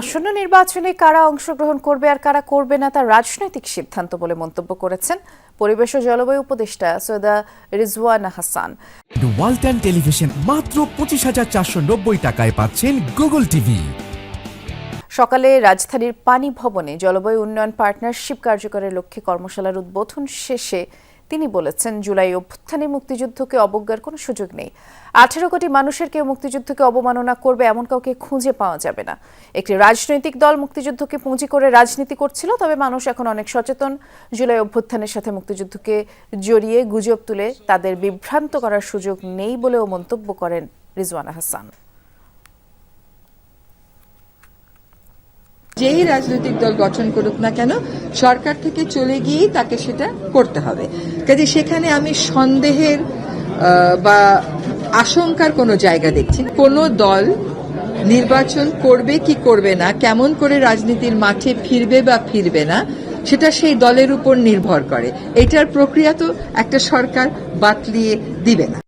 আসন্ন নির্বাচনে কারা অংশগ্রহণ করবে আর কারা করবে না তা রাজনৈতিক সিদ্ধান্ত বলে মন্তব্য করেছেন পরিবেশ ও জলবায়ু উপদেষ্টা সৈয়দা রিজওয়ানা হাসান। ওয়ালটন টেলিভিশন মাত্র পঁচিশ হাজার চারশো নব্বই টাকায় পাচ্ছেন গুগল টিভি সকালে রাজধানীর পানি ভবনে জলবায়ু উন্নয়ন পার্টনারশিপ কার্যকরের লক্ষ্যে কর্মশালার উদ্বোধন শেষে তিনি বলেছেন, জুলাই অভ্যুত্থানে মুক্তিযুদ্ধকে অবজ্ঞার কোনো সুযোগ নেই। আঠেরো কোটি মানুষের কেউ মুক্তিযুদ্ধকে অবমাননা করবে, এমন কাউকে খুঁজে পাওয়া যাবে না। একটি রাজনৈতিক দল মুক্তিযুদ্ধকে পুঁজি করে রাজনীতি করছিল, তবে মানুষ এখন অনেক সচেতন। জুলাই অভ্যুত্থানের সাথে মুক্তিযুদ্ধকে জড়িয়ে গুজব তুলে তাদের বিভ্রান্ত করার সুযোগ নেই বলেও মন্তব্য করেন রিজওয়ানা হাসান। যেই রাজনৈতিক দল গঠন করুক না কেন, সরকার থেকে চলে গিয়েই তাকে সেটা করতে হবে। কাজে সেখানে আমি সন্দেহের বা আশঙ্কার কোনো জায়গা দেখছি। কোনো দল নির্বাচন করবে কি করবে না, কেমন করে রাজনীতির মাঠে ফিরবে বা ফিরবে না, সেটা সেই দলের উপর নির্ভর করে। এটার প্রক্রিয়া তো একটা সরকার বাতলিয়ে দিবে না।